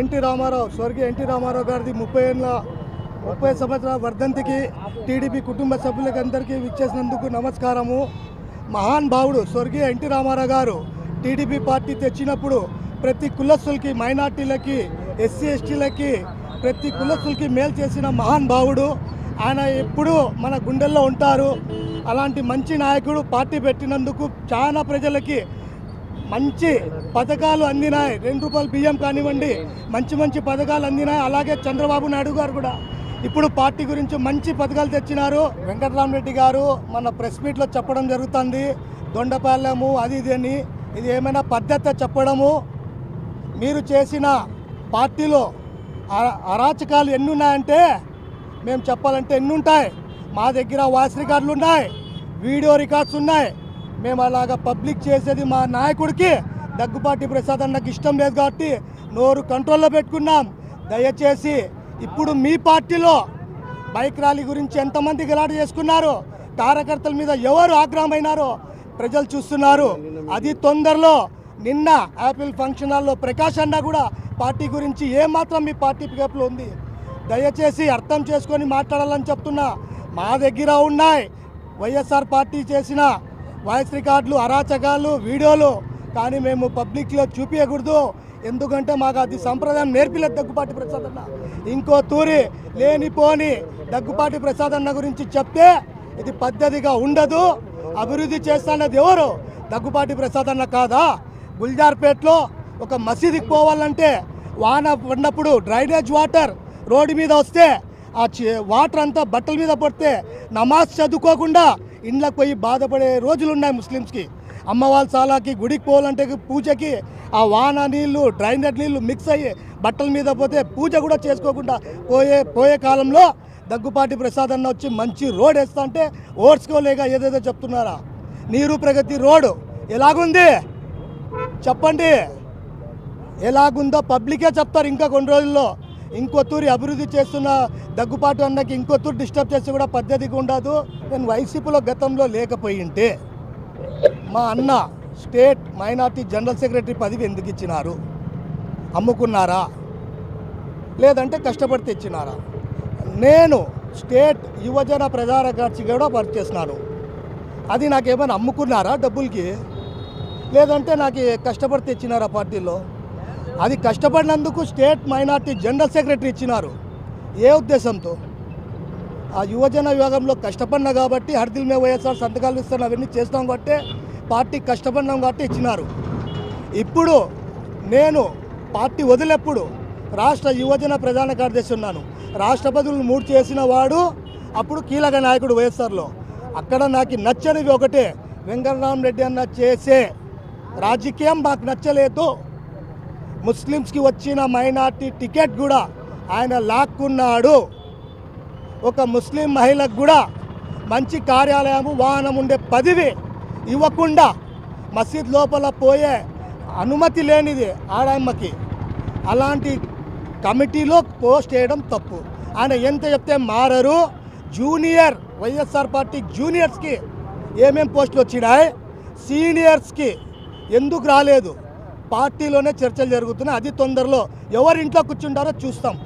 NT Ramarao స్వర్గీయ NT Ramarao గారిది ముప్పై ఏళ్ళ ముప్పై సంవత్సరాల వర్ధంతికి టీడీపీ కుటుంబ సభ్యులకందరికీ విచ్చేసినందుకు నమస్కారము. మహాన్ భావుడు స్వర్గీయ ఎన్టీ రామారావు గారు టీడీపీ పార్టీ తెచ్చినప్పుడు ప్రతి కులస్తులకి మైనార్టీలకి ఎస్సీ ఎస్టీలకి ప్రతి కులస్తులకి మేలు చేసిన మహాన్ భావుడు ఆయన ఎప్పుడూ మన గుండెల్లో ఉంటారు. అలాంటి మంచి నాయకుడు పార్టీ పెట్టినందుకు చాలా ప్రజలకి మంచి పథకాలు అందినాయి. రెండు రూపాయలు బియ్యం కానివ్వండి మంచి మంచి పథకాలు అందినాయి. అలాగే చంద్రబాబు నాయుడు గారు కూడా. ఇప్పుడు పార్టీ గురించి మంచి పథకాలు తెచ్చినారు. వెంకటరామరెడ్డి గారు మన ప్రెస్ మీట్లో చెప్పడం జరుగుతుంది. దొండపాలెము అది ఇది అని. ఇది ఏమైనా పద్ధతి చెప్పడము? మీరు చేసిన పార్టీలో అరాచకాలు ఎన్ని ఉన్నాయంటే మేము చెప్పాలంటే ఎన్ని ఉంటాయి మా దగ్గర వాయిస్ రికార్డులు ఉన్నాయి వీడియో రికార్డ్స్ ఉన్నాయి. మేము అలాగా పబ్లిక్ చేసేది మా నాయకుడికి. దగ్గుపాటి ప్రసాద్ అన్నకి ఇష్టం లేదు కాబట్టి నోరు కంట్రోల్లో పెట్టుకున్నాం. దయచేసి ఇప్పుడు మీ పార్టీలో బైక్ ర్యాలీ గురించి ఎంతమంది గలాట చేసుకున్నారు? కార్యకర్తల మీద ఎవరు ఆగ్రహమైనారో ప్రజలు చూస్తున్నారు. అది తొందరలో నిన్న యాపిల్ ఫంక్షన్ హాల్లో ప్రకాష్ అన్న కూడా పార్టీ గురించి ఏమాత్రం మీ పార్టీ పికప్లో ఉంది? దయచేసి అర్థం చేసుకొని మాట్లాడాలని చెప్తున్నా. మా దగ్గర ఉన్నాయి. వైఎస్ఆర్ పార్టీ చేసిన వాయిస్ రికార్డులు అరాచకాలు వీడియోలు కానీ మేము పబ్లిక్లో చూపించకూడదు ఎందుకంటే మాకు అది సంప్రదాయం నేర్పిలేదు దగ్గుపాటి ప్రసాద్ అన్న. ఇంకో తూరి లేనిపోని దగ్గుపాటి ప్రసాద్ అన్న గురించి చెప్తే ఇది పద్ధతిగా ఉండదు. అభివృద్ధి చేస్తున్నది ఎవరు? దగ్గుపాటి ప్రసాద్ అన్న కాదా? గుల్జార్పేట్లో ఒక మసీదుకి పోవాలంటే వాన పడినప్పుడు డ్రైనేజ్ వాటర్ రోడ్డు మీద వస్తే ఆ వాటర్ అంతా బట్టల మీద పడితే నమాజ్ చదువుకోకుండా ఇండ్లకు పోయి బాధపడే రోజులు ఉన్నాయి ముస్లిమ్స్కి అమ్మవాళ్ళ సాలాకి గుడికి పోవాలంటే పూజకి ఆ వాన నీళ్ళు డ్రైనేజ్ నీళ్ళు మిక్స్ అయ్యి బట్టల మీద పోతే పూజ కూడా చేసుకోకుండా పోయే పోయే కాలంలో దగ్గుపాటి ప్రసాద్ అన్న వచ్చి మంచి రోడ్ వేస్తా అంటే ఓడ్చుకోలేక ఏదేదో చెప్తున్నారా? నీరు ప్రగతి రోడ్ ఎలాగుంది? చెప్పండి. ఎలాగుందో పబ్లికే చెప్తారు ఇంకా కొన్ని రోజుల్లో. ఇంకొత్తూరి అభివృద్ధి చేస్తున్న దగ్గుపాటు అన్నకి ఇంకొత్తూరు డిస్టర్బ్ చేస్తే కూడా పద్ధతిగా ఉండదు. నేను వైసీపీలో గతంలో లేకపోయింటే మా అన్న స్టేట్ మైనార్టీ జనరల్ సెక్రటరీ పదవి ఎందుకు ఇచ్చినారు? అమ్ముకున్నారా? లేదంటే కష్టపడి తెచ్చినారా? నేను స్టేట్ యువజన ప్రధాన కార్యదర్శి కూడా వర్క్ చేసినాను. అది నాకేమైనా అమ్ముకున్నారా డబ్బులకి? లేదంటే నాకు కష్టపడి తెచ్చినారా పార్టీలో? అది కష్టపడినందుకు స్టేట్ మైనార్టీ జనరల్ సెక్రటరీ ఇచ్చినారు. ఏ ఉద్దేశంతో? ఆ యువజన విభాగంలో కష్టపడినా కాబట్టి హర్దిల్ మే వైఎస్ఆర్ సంతకాలు ఇస్తాను అవన్నీ చేస్తాం కాబట్టి పార్టీ కష్టపడినాం కాబట్టి ఇచ్చినారు. ఇప్పుడు నేను పార్టీ వదిలేప్పుడు రాష్ట్ర యువజన ప్రధాన కార్యదర్శి ఉన్నాను. రాష్ట్రపతులను మూడు చేసిన వాడు అప్పుడు కీలక నాయకుడు వైఎస్ఆర్లో. అక్కడ నాకు నచ్చనివి ఒకటే వెంకటరామరెడ్డి అన్న చేసే రాజకీయం మాకు నచ్చలేదు. ముస్లిమ్స్కి వచ్చిన మైనార్టీ టికెట్ కూడా ఆయన లాక్కున్నాడు. ఒక ముస్లిం మహిళకు కూడా మంచి కార్యాలయము వాహనం ఉండే పదివి ఇవ్వకుండా మసీద్ లోపల పోయే అనుమతి లేనిది ఆడమ్మకి. అలాంటి కమిటీలో పోస్ట్ చేయడం తప్పు. ఆయన ఎంత చెప్తే మారరు. జూనియర్ వైఎస్ఆర్ పార్టీ జూనియర్స్కి ఏమేం పోస్టులు వచ్చినాయి? సీనియర్స్కి ఎందుకు రాలేదు? పార్టీలోనే చర్చలు జరుగుతున్నాయి. అది తొందరలో ఎవరి ఇంట్లో కూర్చుంటారో చూస్తాం.